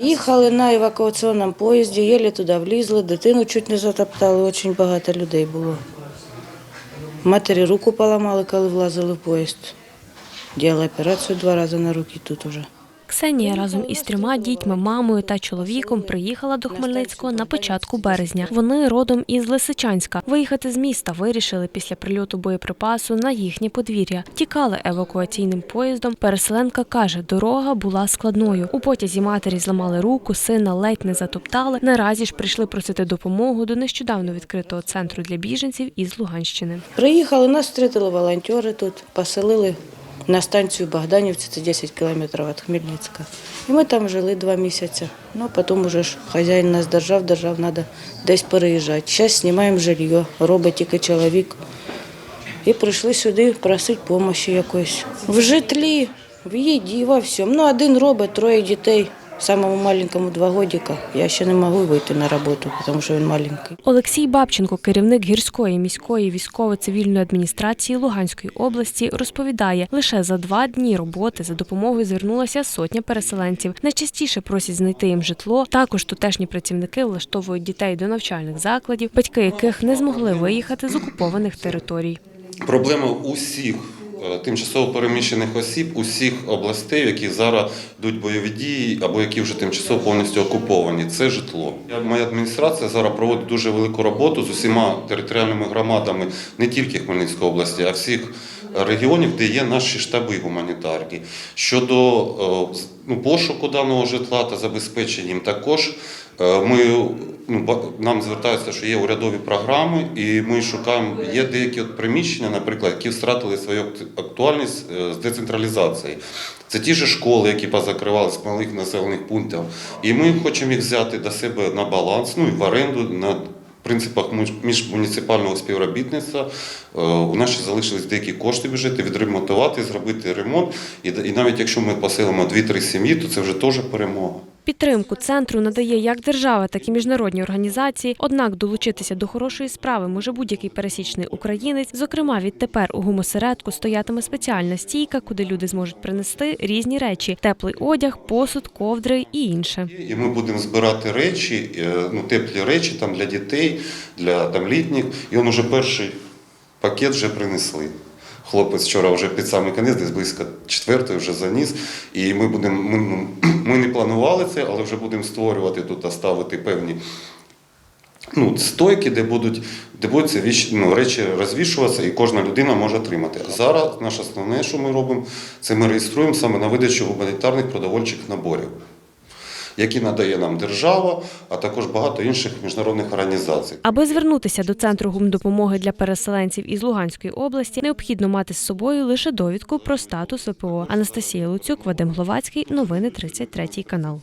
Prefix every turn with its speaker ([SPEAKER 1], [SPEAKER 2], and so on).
[SPEAKER 1] Їхали на евакуаційному поїзді, єлі туди влізли, дитину чуть не затоптали, дуже багато людей було. Матері руку поламали, коли влазили в поїзд. Діяли операцію два рази на руки тут уже.
[SPEAKER 2] Ксенія разом із трьома дітьми, мамою та чоловіком приїхала до Хмельницького на початку березня. Вони родом із Лисичанська. Виїхати з міста вирішили після прильоту боєприпасу на їхнє подвір'я. Тікали евакуаційним поїздом. Переселенка каже, дорога була складною. У потязі матері зламали руку, сина ледь не затоптали. Наразі ж прийшли просити допомогу до нещодавно відкритого центру для біженців із Луганщини.
[SPEAKER 1] Приїхали, нас зустріли волонтери тут, поселили на станцію Богданівці, це 10 кілометрів від Хмельницька. І ми там жили два місяці. Ну, потім уже ж хазяїн нас держав, держав, треба десь переїжджати. Зараз знімаємо жилье, робить тільки чоловік. І прийшли сюди просити допомоги якоїсь. В житлі, в їді, во всьому. Ну, один робить, троє дітей. Самому маленькому два годика. Я ще не можу вийти на роботу, тому що він маленький.
[SPEAKER 2] Олексій Бабченко, керівник гірської міської військово-цивільної адміністрації Луганської області, розповідає, лише за два дні роботи за допомогою звернулася сотня переселенців. Найчастіше просять знайти їм житло. Також тутешні працівники влаштовують дітей до навчальних закладів, батьки яких не змогли виїхати з окупованих територій.
[SPEAKER 3] Проблема усіх тимчасово переміщених осіб, усіх областей, яких зараз йдуть бойові дії або які вже тимчасово повністю окуповані, це житло. Моя адміністрація зараз проводить дуже велику роботу з усіма територіальними громадами не тільки Хмельницької області, а всіх регіонів, де є наші штаби гуманітарні. Щодо е, ну, пошуку даного житла та забезпечення їм також. е, Ми ну, нам звертаються, що є урядові програми, і ми шукаємо. Є деякі от приміщення, наприклад, які втратили свою актуальність е, з децентралізації. Це ті ж школи, які позакривали з малих населених пунктів. І ми хочемо їх взяти до себе на баланс, ну і в оренду на принципах міжмуніципального співробітництва. Е, У нас ще залишились деякі кошти бюджети відремонтувати, зробити ремонт. І, навіть якщо ми поселимо 2-3 сім'ї, то це вже теж перемога.
[SPEAKER 2] Підтримку центру надає як держава, так і міжнародні організації. Однак долучитися до хорошої справи може будь-який пересічний українець. Зокрема, відтепер у гумосередку стоятиме спеціальна стійка, куди люди зможуть принести різні речі: теплий одяг, посуд, ковдри і інше.
[SPEAKER 3] І ми будемо збирати речі, е, ну, теплі речі там для дітей, для там, літніх. І он уже перший пакет вже принесли. Хлопець вчора вже під самий кінець, десь близько четвертої вже заніс. І ми будемо, ми не планували це, але вже будемо створювати тут, а ставити певні ну, стойки, де будуть, де будуть ці ну, речі розвішуватися, і кожна людина може отримати. Зараз наше основне, що ми робимо, це ми реєструємо саме на видачу гуманітарних продовольчих наборів, які надає нам держава, а також багато інших міжнародних організацій.
[SPEAKER 2] Аби звернутися до центру гумдопомоги для переселенців із Луганської області, необхідно мати з собою лише довідку про статус ВПО. Анастасія Луцюк, Вадим Гловацький, новини 33 канал.